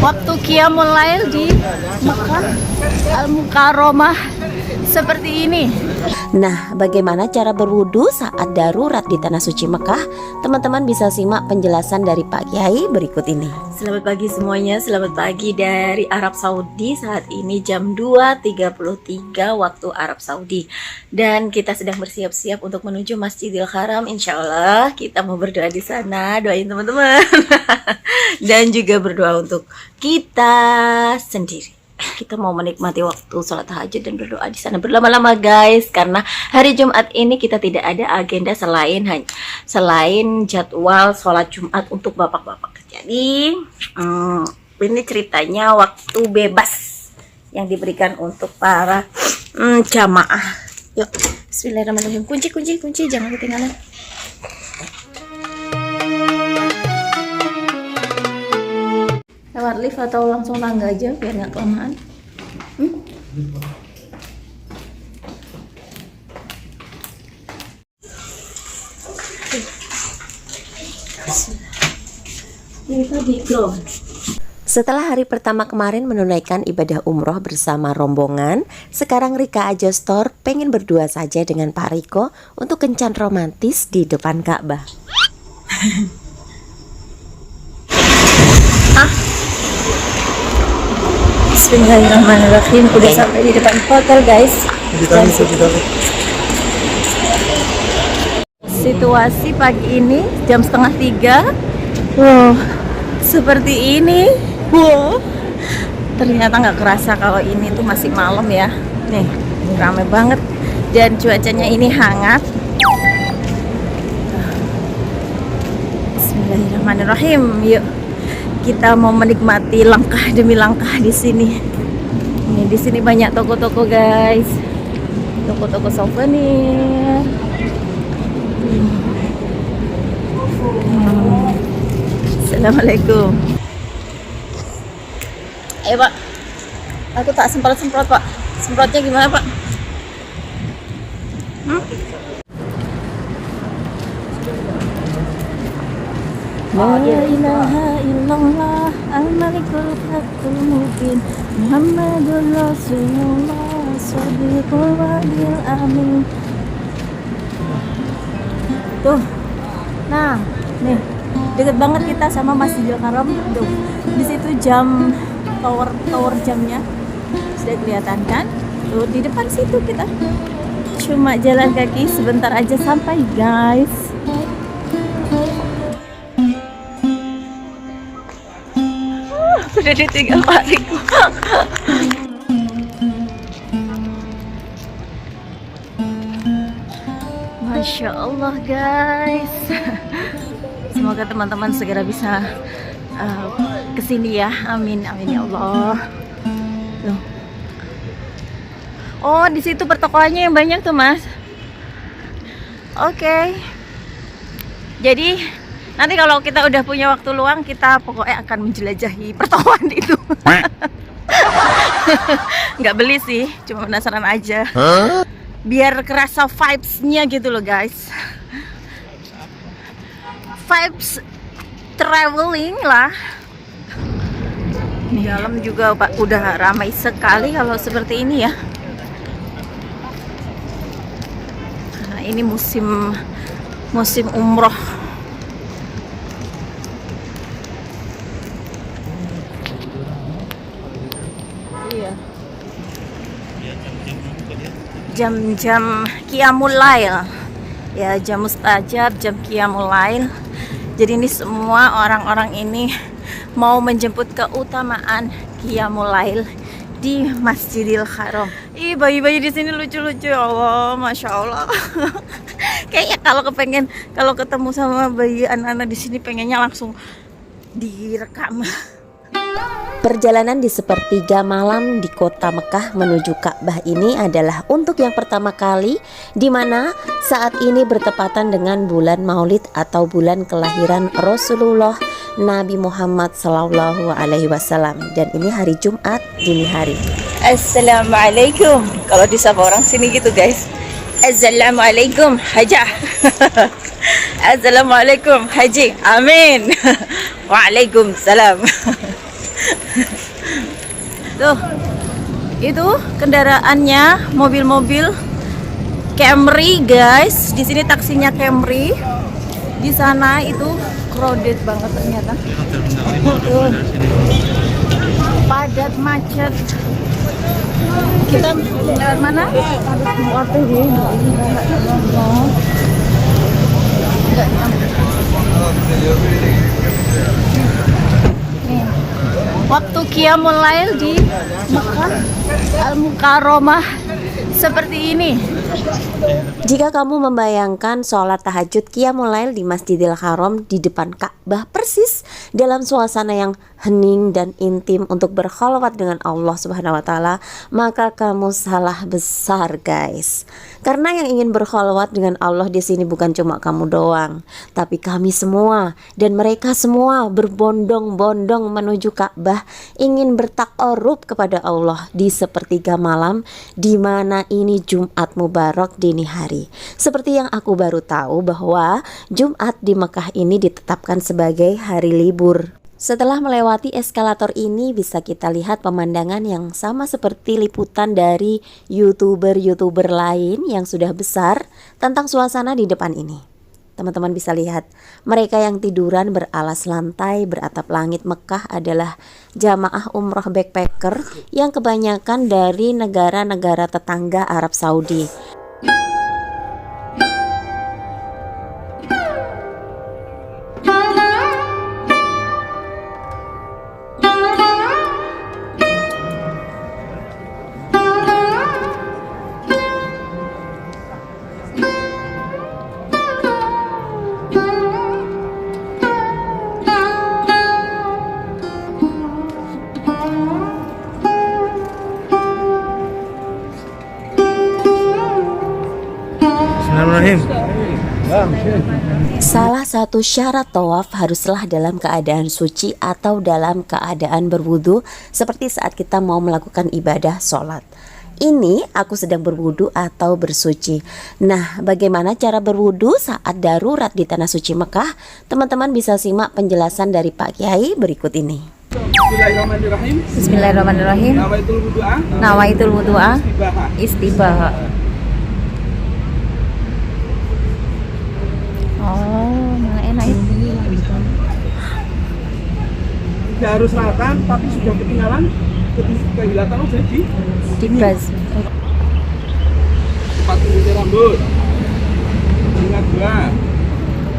waktu Qiyamul Lail di Mekah Al Mukarramah seperti ini. Nah, bagaimana cara berwudu saat darurat di Tanah Suci Mekah? Teman-teman bisa simak penjelasan dari Pak Kiai berikut ini. Selamat pagi semuanya, selamat pagi dari Arab Saudi. Saat ini jam 2.33 waktu Arab Saudi. Dan kita sedang bersiap-siap untuk menuju Masjidil Haram. Insya Allah kita mau berdoa di sana. Doain teman-teman. Dan juga berdoa untuk kita sendiri kita mau menikmati waktu sholat tahajud dan berdoa di sana berlama-lama guys. Karena hari Jumat ini kita tidak ada agenda selain selain jadwal sholat Jumat untuk bapak-bapak. Jadi hmm, ini ceritanya waktu bebas yang diberikan untuk para hmm, jamaah. Yuk Bismillahirrahmanirrahim. Kunci kunci kunci. Jangan ketinggalan lewat lift atau langsung tangga aja biar nggak kelamaan hmm? ini tadi glow Setelah hari pertama kemarin menunaikan ibadah umroh bersama rombongan, sekarang Rika Aja Store pengen berdua saja dengan Pak Riko untuk kencan romantis di depan Ka'bah. Bismillahirrahmanirrahim. Udah sampai di depan hotel guys. Dan situasi pagi ini jam setengah tiga. Wow. Seperti ini. Wow. Ternyata nggak kerasa kalau ini tuh masih malam ya. Nih rame banget. Dan cuacanya ini hangat. Bismillahirrahmanirrahim. Yuk kita mau menikmati langkah demi langkah di sini ini di sini banyak toko-toko guys toko-toko souvenir Hmm. Assalamualaikum. Eh pak, aku tak semprot-semprot pak. Semprotnya gimana pak? La ilaha illallah al-malikul haqqul mubin Muhammadur Rasulullah Sadiqul wadil amin. Tuh, nah, nih deket banget kita sama Masjidil Haram tuh di situ jam tower tower jamnya sudah kelihatan kan? Tuh di depan situ kita. Cuma jalan kaki sebentar aja sampai guys udah ditinggal Pak Riko Masya Allah guys. Semoga teman-teman segera bisa uh, ke sini ya. Amin amin ya Allah. Tuh. Oh di situ pertokoannya yang banyak tuh mas. Oke. Jadi nanti kalau kita udah punya waktu luang Kita pokoknya akan menjelajahi pertokoan itu. Nggak beli sih Cuma penasaran aja. Biar kerasa vibes-nya gitu loh guys. Vibes traveling lah. Di dalam juga pak udah ramai sekali kalau seperti ini ya. Karena ini musim musim umroh jam-jam Qiyamul Lail. Ya jam mustajab jam Qiyamul Lail. Jadi ini semua orang-orang ini mau menjemput keutamaan Qiyamul Lail di Masjidil Haram. Ih bayi-bayi di sini lucu-lucu ya Allah Masya Allah. Kayaknya kalau kepengen kalau ketemu sama bayi anak-anak di sini pengennya langsung direkam Perjalanan di sepertiga malam di kota Mekah menuju Ka'bah ini adalah untuk yang pertama kali di mana saat ini bertepatan dengan bulan Maulid atau bulan kelahiran Rasulullah Nabi Muhammad Sallallahu Alaihi Wasallam. Dan ini hari Jumat dini hari. Assalamualaikum. Kalau disapa orang sini gitu guys. Assalamualaikum Hajah. Assalamualaikum Haji. Amin. Waalaikumsalam Tuh, itu kendaraannya mobil-mobil Camry guys. Di sini taksinya Camry. Di sana itu crowded banget ternyata. Tuh. Padat macet. Kita lewat mana? Waduh, ini nggak nyampe. Waktu Qiyamul Lail di Mekah Al Mukarramah seperti ini. Jika kamu membayangkan sholat tahajud Qiyamul Lail di Masjidil Haram di depan Ka'bah persis dalam suasana yang hening dan intim untuk berkholwat dengan Allah Subhanahu wa taala, maka kamu salah besar, guys. Karena yang ingin berkholwat dengan Allah di sini bukan cuma kamu doang, tapi kami semua dan mereka semua berbondong-bondong menuju Ka'bah ingin bertakarub kepada Allah di sepertiga malam di mana ini Jumat Mubarak dini hari. Seperti yang aku baru tahu bahwa Jumat di Mekah ini ditetapkan sebagai hari libur. Setelah melewati eskalator ini bisa kita lihat pemandangan yang sama seperti liputan dari youtuber-youtuber lain yang sudah besar tentang suasana di depan ini. Teman-teman bisa lihat mereka yang tiduran beralas lantai beratap langit Mekah adalah jamaah umroh backpacker yang kebanyakan dari negara-negara tetangga Arab Saudi. Salah satu syarat tawaf haruslah dalam keadaan suci atau dalam keadaan berwudu seperti saat kita mau melakukan ibadah sholat. Ini aku sedang berwudu atau bersuci. Nah, bagaimana cara berwudu saat darurat di tanah suci Mekah? Teman-teman bisa simak penjelasan dari Pak Kiai berikut ini. Bismillahirrahmanirrahim. Bismillahirrahmanirrahim. Nawaitul wudu'a Nawaitul wudu'a ibaha. istibaha. Oh, malah enak itu. Tidak harus rata, tapi sudah ketinggalan ketika hilatan oh jadi Dibas. cepat gunting rambut. Ingat dua.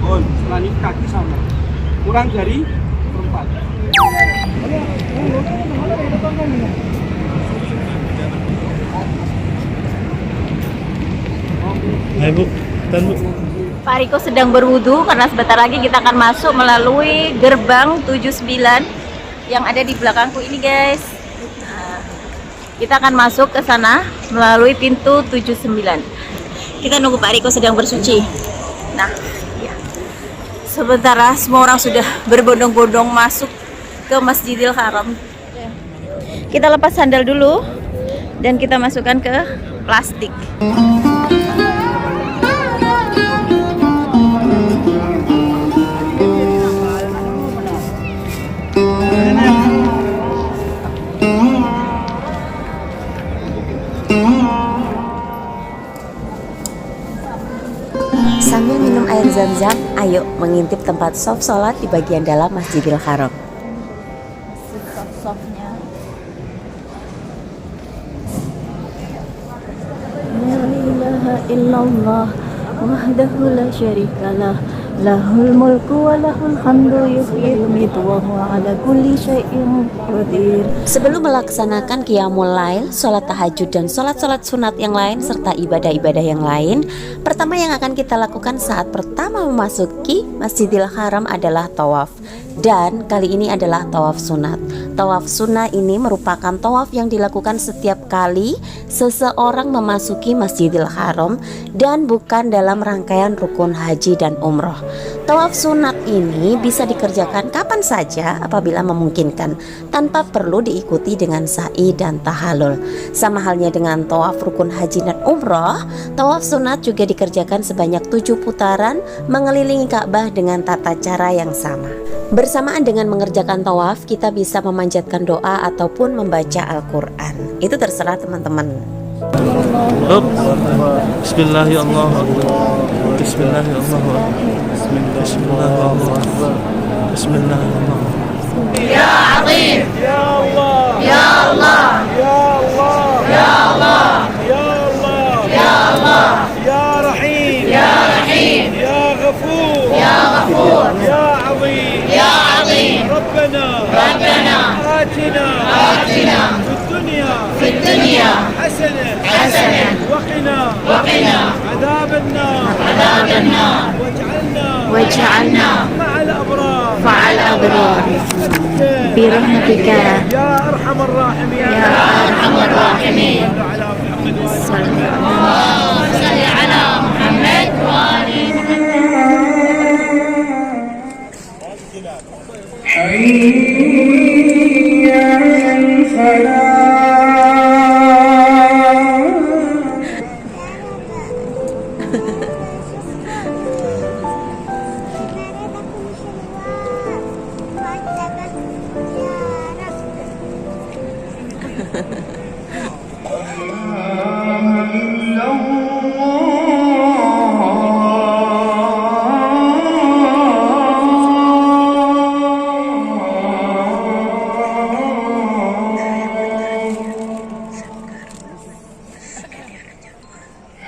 On, setelah ini kaki sama. Kurang dari perempat. Ayo bu, dan bu. Pak Riko sedang berwudu karena sebentar lagi kita akan masuk melalui gerbang 79 yang ada di belakangku ini guys. Nah, kita akan masuk ke sana melalui pintu 79. Kita nunggu Pak Riko sedang bersuci. Nah, ya. Sementara semua orang sudah berbondong-bondong masuk ke Masjidil Haram. Kita lepas sandal dulu dan kita masukkan ke plastik. Air zam-zam, ayo mengintip tempat soft sholat di bagian dalam Masjidil Haram. soft-softnya La ilaha illallah wahdahu la syarikalah lahul mulku wa lahul hamdu ala kulli syai'in qadir Sebelum melaksanakan qiyamul lail, sholat tahajud dan sholat-sholat sunat yang lain serta ibadah-ibadah yang lain, pertama yang akan kita lakukan saat pertama memasuki Masjidil Haram adalah tawaf. Dan kali ini adalah tawaf sunat. Tawaf sunnah ini merupakan tawaf yang dilakukan setiap kali seseorang memasuki Masjidil Haram dan bukan dalam rangkaian rukun haji dan umroh. Tawaf sunat ini bisa dikerjakan kapan saja apabila memungkinkan tanpa perlu diikuti dengan sa'i dan tahalul. Sama halnya dengan tawaf rukun haji dan umroh, tawaf sunat juga dikerjakan sebanyak tujuh putaran mengelilingi Ka'bah dengan tata cara yang sama. Bersamaan dengan mengerjakan tawaf, kita bisa memanjatkan doa ataupun membaca Al-Quran. Itu terserah teman-teman. Hop. Bismillah ya Allah. Bismillah ya Allah. Bismillah ya Allah. Bismillah ya Allah. يا وقنا عذاب النار. عذاب النار. واجعلنا واجعلنا مع الأبرار. مع الأبرار. برحمتك. يا أرحم الراحمين. يا أرحم الراحمين. على محمد وآله حي على الصلاة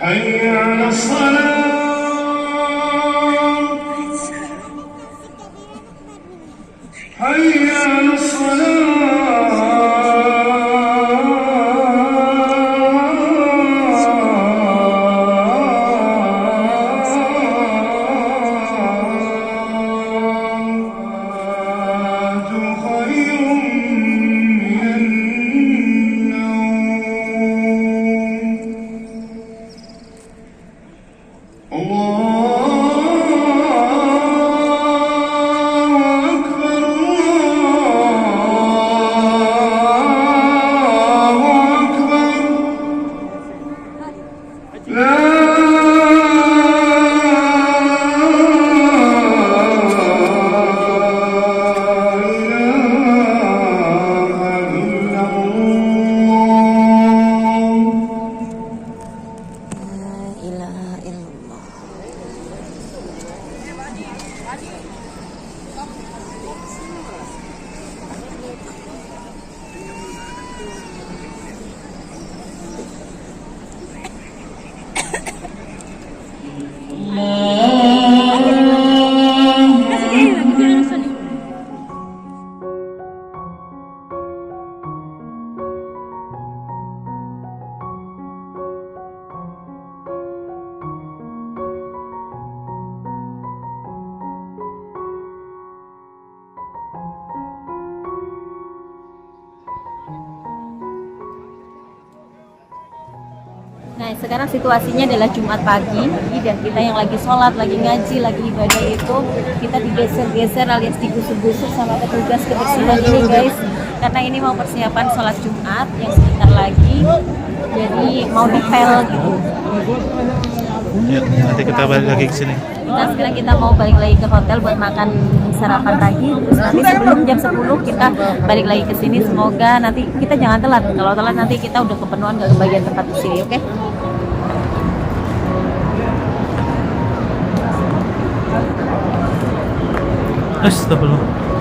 حي على الصلاه situasinya adalah Jumat pagi dan kita yang lagi sholat, lagi ngaji, lagi ibadah itu kita digeser-geser alias digusur-gusur sama petugas kebersihan ini guys. Karena ini mau persiapan sholat Jumat yang sebentar lagi jadi mau dipel gitu. Ya, nanti kita balik lagi ke sini. kita sekarang kita mau balik lagi ke hotel buat makan sarapan pagi. Terus nanti sebelum jam 10 kita balik lagi ke sini. Semoga nanti kita jangan telat. Kalau telat nanti kita udah kepenuhan gak kebagian tempat di sini oke Ay, double